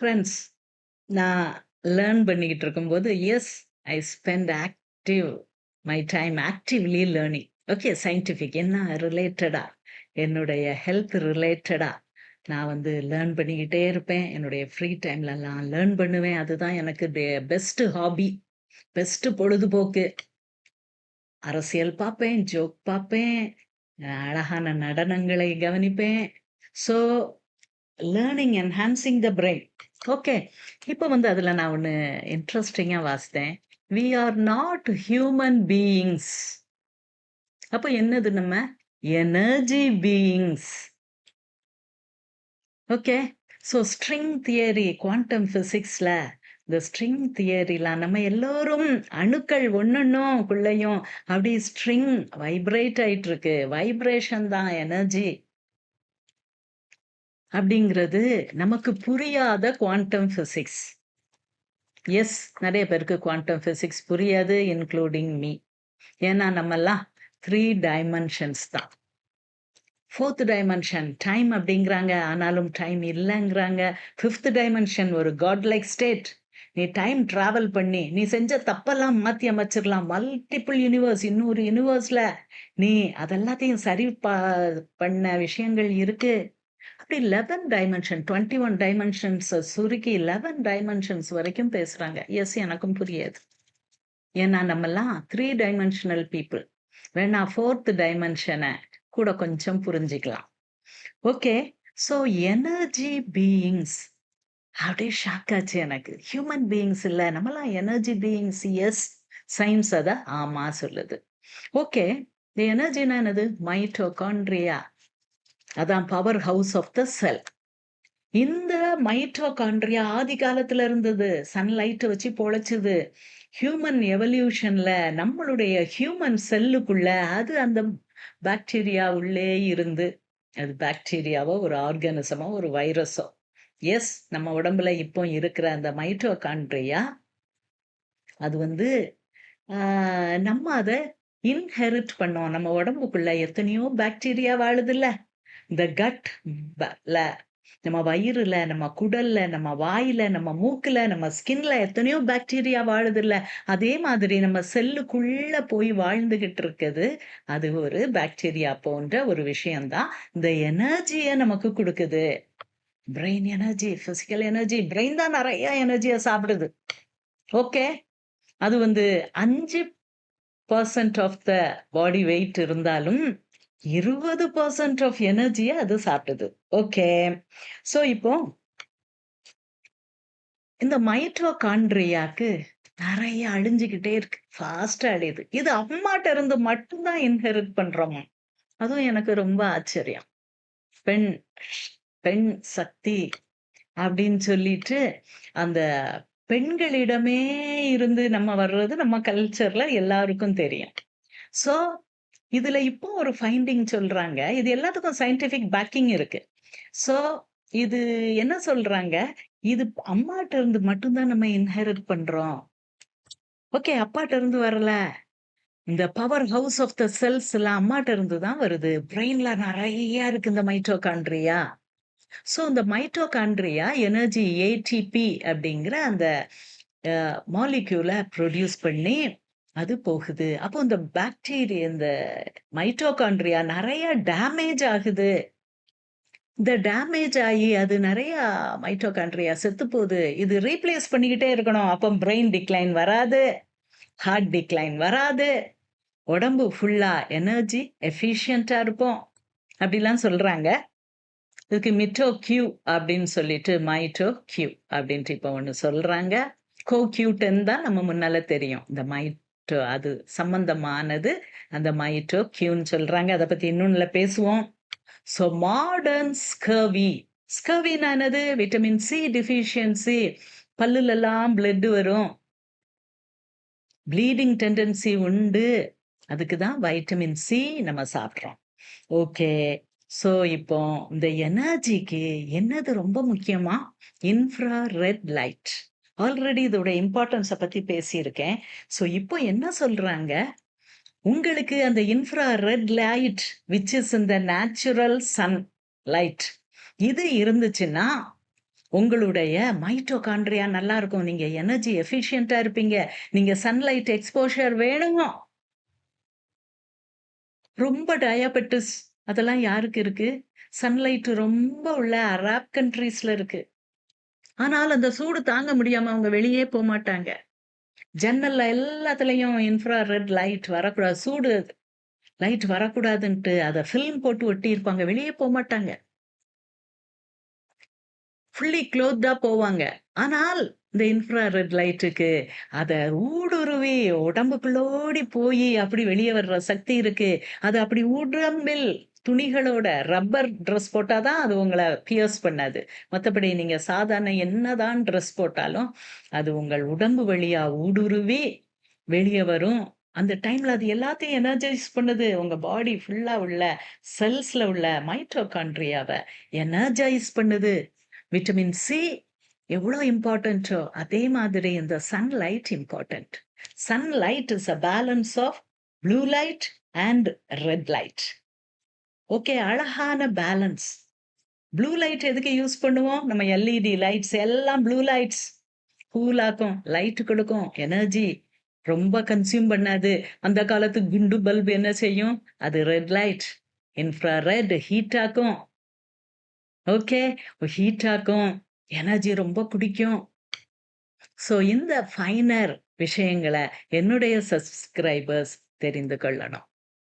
Friends நான் learn பண்ணிக்கிட்டு இருக்கும்போது yes I spend active my time actively learning okay scientific என்ன ரிலேட்டடா என்னுடைய ஹெல்த் ரிலேட்டடா நான் வந்து லேர்ன் பண்ணிக்கிட்டே இருப்பேன். என்னுடைய ஃப்ரீ டைம்லலாம் லேர்ன் பண்ணுவேன். அதுதான் எனக்கு பெஸ்ட் ஹாபி பெஸ்ட் பொழுதுபோக்கு. அரசியல் பார்ப்பேன் ஜோக் பார்ப்பேன் அழகான நடனங்களை கவனிப்பேன். So learning enhancing the brain okay இப்போ வந்து அதில் நான் ஒன்று இன்ட்ரெஸ்டிங்காக வாசித்தேன். We are not human beings அப்போ என்னது நம்ம? Energy beings okay so string theory quantum ஃபிசிக்ஸில் இந்த ஸ்ட்ரிங் தியரிலாம் நம்ம எல்லோரும் அணுக்கள் ஒன்னொன்னும் குள்ளையும் அப்படி ஸ்ட்ரிங் வைப்ரேட் ஆயிட்டு இருக்கு வைப்ரேஷன் தான் எனர்ஜி அப்படிங்கிறது நமக்கு புரியாத குவாண்டம் ஃபிசிக்ஸ் எஸ் நிறைய பேருக்கு குவாண்டம் ஃபிசிக்ஸ் புரியாது இன்க்ளூடிங் மீ ஏன்னா நம்மெல்லாம் த்ரீ டைமென்ஷன்ஸ் தான். ஃபோர்த் டைமென்ஷன் டைம் அப்படிங்கிறாங்க. ஆனாலும் டைம் இல்லைங்கிறாங்க. ஃபிஃப்த் டைமென்ஷன் ஒரு காட் லைக் ஸ்டேட் நீ டைம் ட்ராவல் பண்ணி நீ செஞ்ச தப்பெல்லாம் மாற்றி அமைச்சிடலாம். மல்டிபிள் யூனிவர்ஸ் இன்னொரு யூனிவர்ஸில் நீ அதெல்லாத்தையும் சரி பா பண்ண விஷயங்கள் இருக்குது அப்படி eleven dimension twenty one dimensions சுருக்கி லெவன் டைமென்ஷன்ஸ் வரைக்கும் பேசுறாங்க. எஸ் எனக்கும் புரியாது. ஏன்னா நம்மெல்லாம் த்ரீ டைமென்ஷனல் பீப்புள் வேணா ஃபோர்த் டைமென்ஷனை கூட கொஞ்சம் புரிஞ்சுக்கலாம். ஓகே ஸோ எனர்ஜி பீயிங்ஸ் அப்படியே ஷாக் ஆச்சு எனக்கு. ஹியூமன் பீயிங்ஸ் இல்லை நம்மளாம் எனர்ஜி பீயிங்ஸ் எஸ் சயின்ஸ் அதை ஆமா சொல்லுது. ஓகே இந்த எனர்ஜினா என்னது? மைட்டோகான்ட்ரியா அதான் power house of the cell இந்த மைட்டோகான்ட்ரியா ஆதி காலத்துல இருந்தது. சன்லைட்டை வச்சு பொழைச்சது. ஹியூமன் எவல்யூஷன்ல நம்மளுடைய ஹியூமன் செல்லுக்குள்ள அது அந்த பாக்டீரியா உள்ளே இருந்து அது பாக்டீரியாவோ ஒரு ஆர்கானிசமோ ஒரு வைரஸோ எஸ் நம்ம உடம்புல இப்போ இருக்கிற அந்த மைட்டோகான்ட்ரியா அது வந்து நம்ம அதை இன்ஹெரிட் பண்ணோம். நம்ம உடம்புக்குள்ள எத்தனையோ பாக்டீரியா வாழுதுல்ல. இந்த கட் நம்ம வயிறுல நம்ம குடல்ல நம்ம வாயில நம்ம மூக்குல நம்ம ஸ்கின்ல எத்தனையோ பாக்டீரியா வாழுது இல்ல அதே மாதிரி நம்ம செல்லுக்குள்ள போய் வாழ்ந்துகிட்டு இருக்குது. அது ஒரு பாக்டீரியா போன்ற ஒரு விஷயம்தான். இந்த எனர்ஜியை நமக்கு கொடுக்குது. Brain energy physical energy brain தான் நிறைய எனர்ஜியை சாப்பிடுது. ஓகே அது வந்து அஞ்சு percent of the body weight இருந்தாலும் இருபது பர்சன்ட் ஆஃப் எனர்ஜியை அது சாப்பிட்டது ஓகே ஸோ இப்போ இந்த மைட்ரோகான்ட்ரியாக்கு நிறைய அழிஞ்சுக்கிட்டே இருக்கு. ஃபாஸ்டா அழியுது. இது அம்மாட்ட இருந்து மட்டும்தான் இன்ஹெரிட் பண்றோமா? அதுவும் எனக்கு ரொம்ப ஆச்சரியம். பெண் பெண் சக்தி அப்படின்னு சொல்லிட்டு அந்த பெண்களிடமே இருந்து நம்ம வர்றது நம்ம கல்ச்சர்ல எல்லாருக்கும் தெரியும். ஸோ இதுல இப்போ ஒரு ஃபைண்டிங் சொல்றாங்க. இது எல்லாத்துக்கும் சயின்டிபிக் பேக்கிங் இருக்கு. ஸோ இது என்ன சொல்றாங்க? இது அம்மாட்ட இருந்து மட்டும்தான் நம்ம இன்ஹெரிட் பண்றோம். ஓகே அப்பாட்ட இருந்து வரல. இந்த power house of the cells எல்லாம் அம்மாட்ட இருந்து தான் வருது. பிரெயின்ல நிறைய இருக்கு இந்த மைட்டோகாண்ட்ரியா ஸோ இந்த மைட்டோகாண்ட்ரியா எனர்ஜி ஏடிபி அப்படிங்கிற அந்த மாலிக்யூலை ப்ரொடியூஸ் பண்ணி அது போகுது. அப்போ இந்த பாக்டீரியா இந்த மைட்டோகான்ட்ரியா நிறைய டேமேஜ் ஆகுது. இந்த டேமேஜ் ஆகி அது நிறைய மைட்டோகான்ட்ரியா செத்து போகுது. இது ரீப்ளேஸ் பண்ணிக்கிட்டே இருக்கணும். அப்போ பிரெயின் டிக்ளைன் வராது. ஹார்ட் டிக்ளைன் வராது. உடம்பு ஃபுல்லா எனர்ஜி எஃபிஷியண்டா இருப்போம் அப்படிலாம் சொல்றாங்க. இதுக்கு மிட்டோ கியூ அப்படின்னு சொல்லிட்டு மைட்டோ கியூ அப்படின்ட்டு இப்போ ஒன்று சொல்றாங்க. கோ கியூட்டன் தான் நம்ம முன்னால தெரியும். இந்த மைட் மைட்டோ அது சம்பந்தமானது அந்த மைட்டோ கியூன்னு சொல்றாங்க. அதை பத்தி இன்னொன்னுல பேசுவோம். ஸோ மாடர்ன் ஸ்கர்வி ஸ்கர்வினானது விட்டமின் சி டிஃபிஷியன்சி பல்லுலெல்லாம் பிளட் வரும். ப்ளீடிங் டெண்டன்சி உண்டு. அதுக்கு தான் வைட்டமின் சி நம்ம சாப்பிட்றோம். ஓகே ஸோ இப்போ இந்த எனர்ஜிக்கு என்னது ரொம்ப முக்கியமா? இன்ஃப்ரா ரெட் லைட் ஆல்ரெடி இதோட இம்பார்ட்டன்ஸை பத்தி பேசியிருக்கேன். ஸோ இப்போ என்ன சொல்றாங்க? உங்களுக்கு அந்த infrared light which is இந்த நேச்சுரல் சன் லைட் இது இருந்துச்சுன்னா உங்களுடைய மைட்டோகாண்ட்ரியா நல்லா இருக்கும் நீங்க எனர்ஜி எஃபிஷியண்டா இருப்பீங்க. நீங்க சன்லைட் எக்ஸ்போஷர் வேணுங்க ரொம்ப டயாபெட்டிஸ் அதெல்லாம் யாருக்கு இருக்கு? சன்லைட் ரொம்ப உள்ள அராப் கண்ட்ரீஸ்ல இருக்கு. ஆனால் அந்த சூடு தாங்க முடியாம அவங்க வெளியே போக மாட்டாங்க. ஜன்னல்ல எல்லாத்துலயும் இன்ஃப்ரா ரெட் லைட் வரக்கூடாது சூடு லைட் வரக்கூடாதுன்ட்டு அதை ஃபில்ம் போட்டு ஒட்டி இருப்பாங்க வெளியே போக மாட்டாங்க. ஃபுல்லி க்ளோத்தாக போவாங்க. ஆனால் இந்த இன்ஃப்ரா ரெட் லைட்டுக்கு அதை ஊடுருவி உடம்புக்குள்ளோடி போய் அப்படி வெளியே வர்ற சக்தி இருக்கு. அது அப்படி உடம்பில் துணிகளோட ரப்பர் ட்ரெஸ் போட்டாதான் அது உங்களை பியர்ஸ் பண்ணாது. மற்றபடி நீங்க சாதாரண என்னதான் ட்ரெஸ் போட்டாலும் அது உங்கள் உடம்பு வழியா ஊடுருவி வெளியே வரும். அந்த டைம்ல அது எல்லாத்தையும் எனர்ஜைஸ் பண்ணுது. உங்க பாடி ஃபுல்லா உள்ள செல்ஸ்ல உள்ள மைட்டோகாண்ட்ரியாவை எனர்ஜைஸ் பண்ணுது. விட்டமின் சி எவ்வளோ இம்பார்ட்டன்ட்டோ அதே மாதிரி இந்த sunlight important sunlight is a balance of blue light and red light okay அழகான பேலன்ஸ் ப்ளூ லைட் எதுக்கு யூஸ் பண்ணுவோம்? நம்ம எல்இடி லைட்ஸ் எல்லாம் ப்ளூ லைட்ஸ் கூலாக்கும் லைட் கொடுக்கும் எனர்ஜி ரொம்ப கன்சியூம் பண்ணாது. அந்த காலத்து குண்டு பல்ப் என்ன செய்யும்? அது red light infrared heat ஆக்கும். ஓகே ஹீட் ஆக்கும். எனர்ஜி ரொம்ப குடிக்கும். ஸோ இந்த ஃபைனர் விஷயங்களை என்னுடைய சப்ஸ்கிரைபர்ஸ் தெரிந்து கொள்ளணும்.